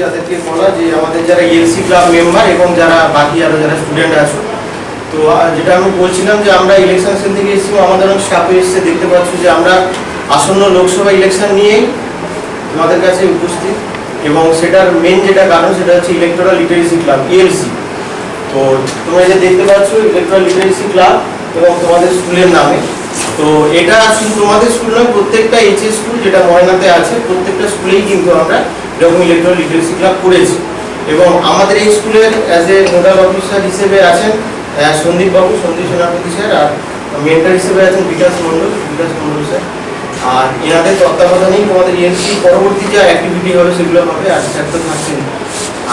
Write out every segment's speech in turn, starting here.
যাদেরকে বলা যে আমাদের যারা ইএলসি ক্লাব মেম্বার এবং যারা বাকি আরও যারা স্টুডেন্ট আছো, তো যেটা আমি বলছিলাম যে আমরা ইলেকশন সেল থেকে এসেছি, আমাদের অনেক স্টাফে এসেছে, দেখতে পাচ্ছ যে আমরা আসন্ন লোকসভা ইলেকশন নিয়েই তোমাদের কাছে উপস্থিত এবং সেটার মেন যেটা কারণ সেটা হচ্ছে ইলেকট্রাল লিটারেসি ক্লাব ইএলসি তো, তোমরা যে দেখতে পাচ্ছ ইলেকট্রাল লিটারেসি ক্লাব এবং তোমাদের স্কুলের নামে। তো, এটা শুধু তোমাদের স্কুল নয়, প্রত্যেকটা এইচএস স্কুল যেটা ময়নাতে আছে, প্রত্যেকটা স্কুলেই কিন্তু আমরা এরকম ইলেকট্রাল লিটারেসি ক্লাব করেছি। এবং আমাদের এই স্কুলের অ্যাজ এ নোডাল অফিসার হিসেবে আছেন সন্দীপ বাবু, সন্দীপ সেনাপতি স্যার, আর মেন্টার হিসেবে আছেন বিকাশ মণ্ডল বিকাশ মণ্ডল স্যার। আর এনাদের তত্ত্বাবধানেই তোমাদের ইএলসি পরবর্তী যা অ্যাক্টিভিটি হবে সেগুলো হবে, আর স্যার তো থাকছেন।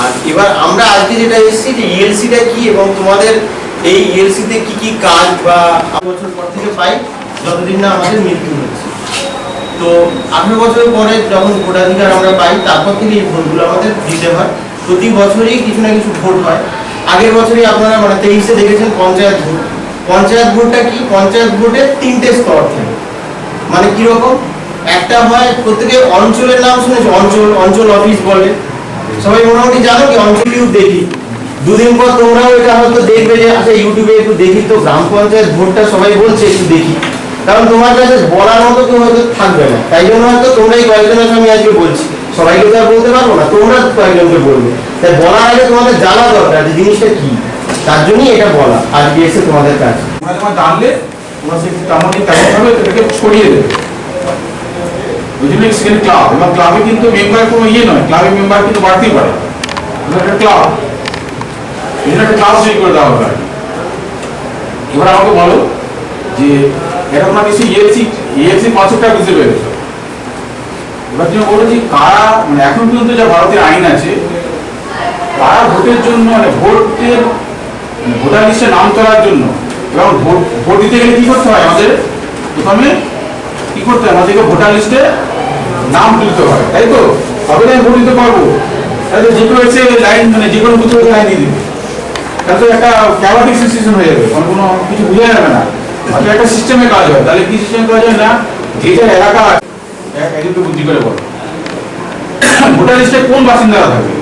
আর এবার আমরা আজকে যেটা এসেছি যে ইএলসিটা কি এবং তোমাদের এই ইএলসিতে কি কি কাজ বা বছর পর থেকে পাই, যতদিন না আমাদের মৃত্যু হচ্ছে তো আঠেরো বছর পরে যখন ভোটাধিকার আমরা পাই, তারপর থেকে এই ভোটগুলো আমাদের দিতে হয়। প্রতি বছরই কিছু না কিছু ভোট হয়। আগের বছরই আপনারা মানে তেইশে দেখেছেন পঞ্চায়েত ভোট। পঞ্চায়েত ভোটটা কি? পঞ্চায়েত ভোটের তিনটে স্তর থাকে। মানে কীরকম একটা হয় প্রত্যেকে অঞ্চলের নাম শুনেছো? অঞ্চল অঞ্চল অফিস বলে। সবাই মোটামুটি জানো কি? অঞ্চল ইউথ দেখি। দুদিন পর তোমরাও এটা হয়তো দেখবে যে আচ্ছা ইউটিউবে একটু দেখি। তো গ্রাম পঞ্চায়েত ভোটটা সবাই বলছে, একটু দেখি। কারণ তোমার কাছে বলার মতো কেউ হয়তো থাকবে না। তাই জন্য হয়তো তোমরাই কয়েকজনের সঙ্গে আজকে বলছি। সবাইকে তো আর বলতে পারব না, তোমরা কয়েকজনকে বলবে। তাই বলার আগে তোমাদের জানা দরকার যে জিনিসটা কি। তার জন্যই এটা বলা, আজকে এসে তোমাদের কাছে। তোমরা যখন জানলে, তোমরা তেমনই এটাকে ছড়িয়ে দেবে। সেখানে ক্লাব এবং ক্লাবে কিন্তু মেম্বার কোনো ইয়ে নয় ক্লাবে মেম্বার কিন্তু বাড়তেই পারে। একটা ক্লাব জন্য একটা ক্লাব তৈরি করে দেওয়া হবে এবার আমাকে বলো যে তুমি বলো যে কারা মানে এখন পর্যন্ত যা ভারতের আইন আছে ভোটের জন্য মানে ভোটের মানে ভোটার লিস্টে নাম তোলার জন্য এবং ভোট দিতে গেলে কি করতে হয় আমাদের? প্রথমে কি করতে হয়? আমাদেরকে ভোটার লিস্টে নাম তুলতে হয়, তাই তো? তবে আমি ভোট দিতে পারব। তাহলে যে এসে লাইন মানে যে কোনো বুথে লাইন দিয়ে তাহলে তো একটা ক্যাবাটিক সিচুয়েশন হয়ে যাবে, কোনো কিছু বোঝা যাবে না। বাকি একটা সিস্টেমে কাজ হয়। তাহলে কি সিস্টেমে কাজ হয় না? যে যার এলাকা আছে, একজনকে বুদ্ধি করে বলো। ভোটার লিস্টে কোন বাসিন্দারা থাকবে?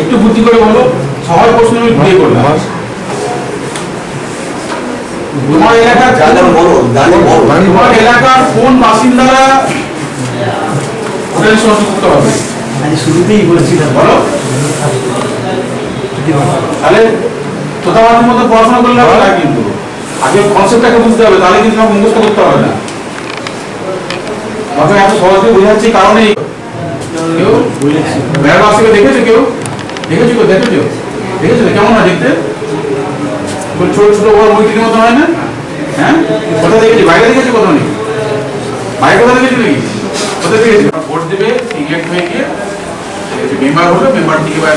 একটু বুদ্ধি করে বলো। সহজ প্রশ্ন আমি ঘুরিয়ে করলাম। তোমার এলাকার তোমার কোন বাসিন্দারা ভোটার লিস্টে অন্তর্ভুক্ত হবে? আজ শুরুতেই বলছিলাম। বলো। তাহলে তোতাবাদের মধ্যে পড়াশোনা করলে হবে না কিন্তু। আগে কনসেপ্টটাকে বুঝতে হবে, তাহলে কিন্তু তোমাকে মুখস্থ করতে হবে না। তোমাকে এত সহজে বোঝাচ্ছি কারণে কেউ? মেয়ের বাসকে দেখেছ কেউ? দেখেছ কেউ? দেখেছ? দেখেছ? কেমন হয় দেখতে? ছোট ছোট বড় মূর্তির মতো হয় না? হ্যাঁ? কোথা দেখেছি? বাইরে দেখেছি কোথাও নেই বাইরে কোথা দেখেছি নাকি? কোথা দেখেছি? ভোট দেবে ইলেক্ট হয়ে গিয়ে, মেম্বার হলো, মেম্বার থেকে এবার